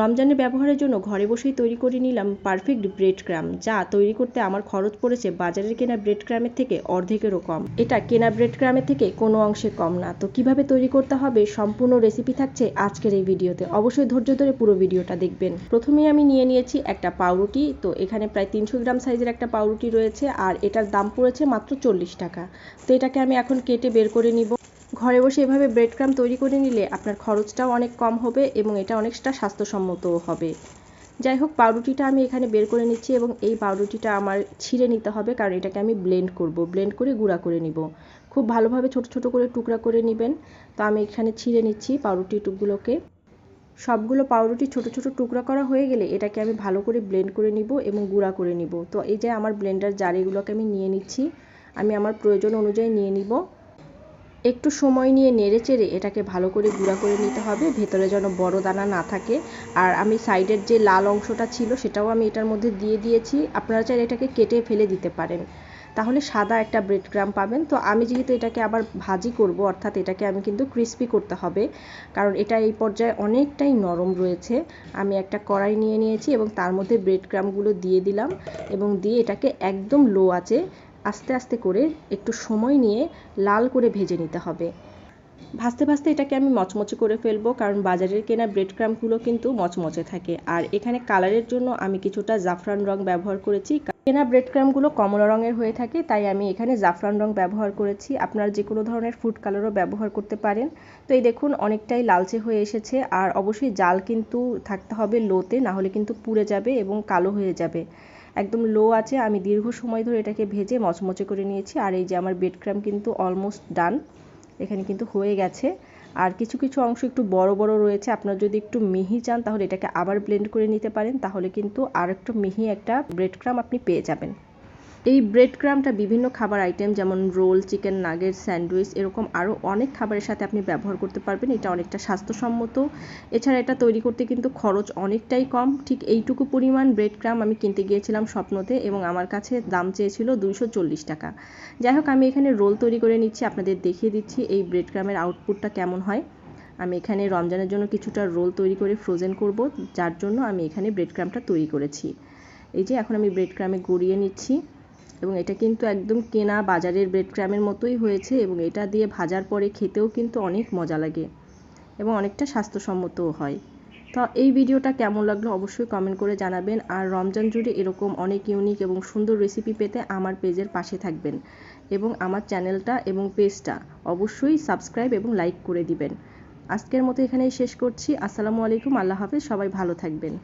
রমজানে ব্যবহারের জন্য ঘরে বসেই তৈরি করে নিলাম পারফেক্ট ব্রেড ক্রাম যা তৈরি করতে আমার খরচ পড়েছে বাজারের কেনা ব্রেড ক্রামের থেকে অর্ধেকেরও কম। এটা কেনা ব্রেড ক্রামের থেকে কোনো অংশে কম না। তো কীভাবে তৈরি করতে হবে সম্পূর্ণ রেসিপি থাকছে আজকের এই ভিডিওতে। অবশ্যই ধৈর্য ধরে পুরো ভিডিওটা দেখবেন। প্রথমেই আমি নিয়ে নিয়েছি একটা পাউরুটি। তো এখানে প্রায় তিনশো গ্রাম সাইজের একটা পাউরুটি রয়েছে, আর এটার দাম পড়েছে মাত্র চল্লিশ টাকা। তো এটাকে আমি এখন কেটে বের করে নিব। ঘরে বসে এভাবে ব্রেড ক্রাম তৈরি করে নিলে আপনার খরচটাও অনেক কম হবে এবং এটা অনেকটা স্বাস্থ্যসম্মতও হবে। যাই হোক, পাউরুটিটা আমি এখানে বের করে নিচ্ছি এবং এই পাউরুটিটা আমার ছিঁড়ে নিতে হবে কারণ এটাকে আমি ব্লেন্ড করব। ব্লেন্ড করে গুঁড়া করে নিব। খুব ভালোভাবে ছোট ছোট করে টুকরা করে নেবেন। তো আমি এখানে ছিঁড়ে নিচ্ছি পাউরুটি টুকগুলোকে। সবগুলো পাউরুটি ছোট ছোট টুকরা করা হয়ে গেলে এটাকে আমি ভালো করে ব্লেন্ড করে নিব এবং গুঁড়া করে নিব। তো এই যে আমার ব্লেন্ডার জার এগুলোকে আমি নিয়ে নিচ্ছি। আমি আমার প্রয়োজন অনুযায়ী নিয়ে নিব। একটু সময় নিয়ে নেড়ে চেড়ে এটাকে ভালো করে গুঁড়া করে নিতে হবে, ভেতরে যেন বড় দানা না থাকে। আর আমি সাইডের যে লাল অংশটা ছিল সেটাও আমি এটার মধ্যে দিয়ে দিয়েছি। আপনারা চাইলে এটাকে কেটে ফেলে দিতে পারেন। তাহলে সাদা একটা ব্রেড ক্রাম পাবেন। তো আমি যেহেতু এটাকে আবার ভাজি করব, অর্থাৎ এটাকে আমি কিন্তু ক্রিস্পি করতে হবে, কারণ এটা এই পর্যায়ে অনেকটাই নরম রয়েছে। আমি একটা কড়াই নিয়ে নিয়েছি এবং তার মধ্যে ব্রেড ক্রামগুলো দিয়ে দিলাম এবং দিয়ে এটাকে একদম লো আছে আস্তে আস্তে করে একটু সময় নিয়ে লাল করে ভেজে নিতে হবে। ভাজতে ভাজতে এটাকে আমি মচমচে করে ফেলব, কারণ বাজারের কেনা ব্রেড ক্রামগুলো কিন্তু মচমচে থাকে। আর এখানে কালারের জন্য আমি কিছুটা জাফরান রং ব্যবহার করেছি। কেনা ব্রেড ক্রামগুলো কমলা রঙের হয়ে থাকে, তাই আমি এখানে জাফরান রং ব্যবহার করেছি। আপনারা যে কোনো ধরনের ফুড কালারও ব্যবহার করতে পারেন। তো এই দেখুন, অনেকটাই লালচে হয়ে এসেছে। আর অবশ্যই জাল কিন্তু থাকতে হবে লোতে না হলে কিন্তু পুড়ে যাবে এবং কালো হয়ে যাবে। একদম লো আছে। আমি দীর্ঘ সময় ধরে এটাকে ভেজে মচমচে করে নিয়েছি। আর এই যে আমার বেড ক্রাম কিন্তু অলমোস্ট ডান এখানে কিন্তু হয়ে গেছে। আর কিছু কিছু অংশ একটু বড় বড় রয়েছে। আপনার যদি একটু মিহি চান, তাহলে এটাকে আবার ব্লেন্ড করে নিতে পারেন। তাহলে কিন্তু আর একটু মিহি একটা ব্রেড ক্রাম আপনি পেয়ে যাবেন। এই ব্রেড ক্রামটা বিভিন্ন খাবার আইটেম যেমন রোল চিকেন নাগেট স্যান্ডউইচ এরকম আরও অনেক খাবারের সাথে আপনি ব্যবহার করতে পারবেন। এটা অনেকটা স্বাস্থ্যসম্মত। এছাড়া এটা তৈরি করতে কিন্তু খরচ অনেকটাই কম। ঠিক এইটুকু পরিমাণ ব্রেড ক্রাম আমি কিনতে গিয়েছিলাম স্বপ্নতে এবং আমার কাছে দাম চেয়েছিল দুইশো চল্লিশ টাকা। যাই হোক, আমি এখানে রোল তৈরি করে নিচ্ছি, আপনাদের দেখিয়ে দিচ্ছি এই ব্রেড ক্রামের আউটপুটটা কেমন হয়। আমি এখানে রমজানের জন্য কিছুটা রোল তৈরি করে ফ্রোজেন করব, যার জন্য আমি এখানে ব্রেড ক্রামটা তৈরি করেছি। এই যে, এখন আমি ব্রেড ক্রামে গড়িয়ে নিচ্ছি। এবং এটা কিন্তু একদম কেনা বাজারের ব্রেড ক্র্যামের মতোই হয়েছে এবং এটা দিয়ে ভাজার পরে খেতেও কিন্তু অনেক মজা লাগে এবং অনেকটা স্বাস্থ্যসম্মতও হয়। তো এই ভিডিওটা কেমন লাগল অবশ্যই কমেন্ট করে জানাবেন। আর রমজান জুড়ে এরকম অনেক ইউনিক এবং সুন্দর রেসিপি পেতে আমার পেজের পাশে থাকবেন এবং আমার চ্যানেলটা এবং পেজটা অবশ্যই সাবস্ক্রাইব এবং লাইক করে দিবেন। আজকের মতো এখানেই শেষ করছি। আসসালামু আলাইকুম। আল্লাহ হাফেজ। সবাই ভালো থাকবেন।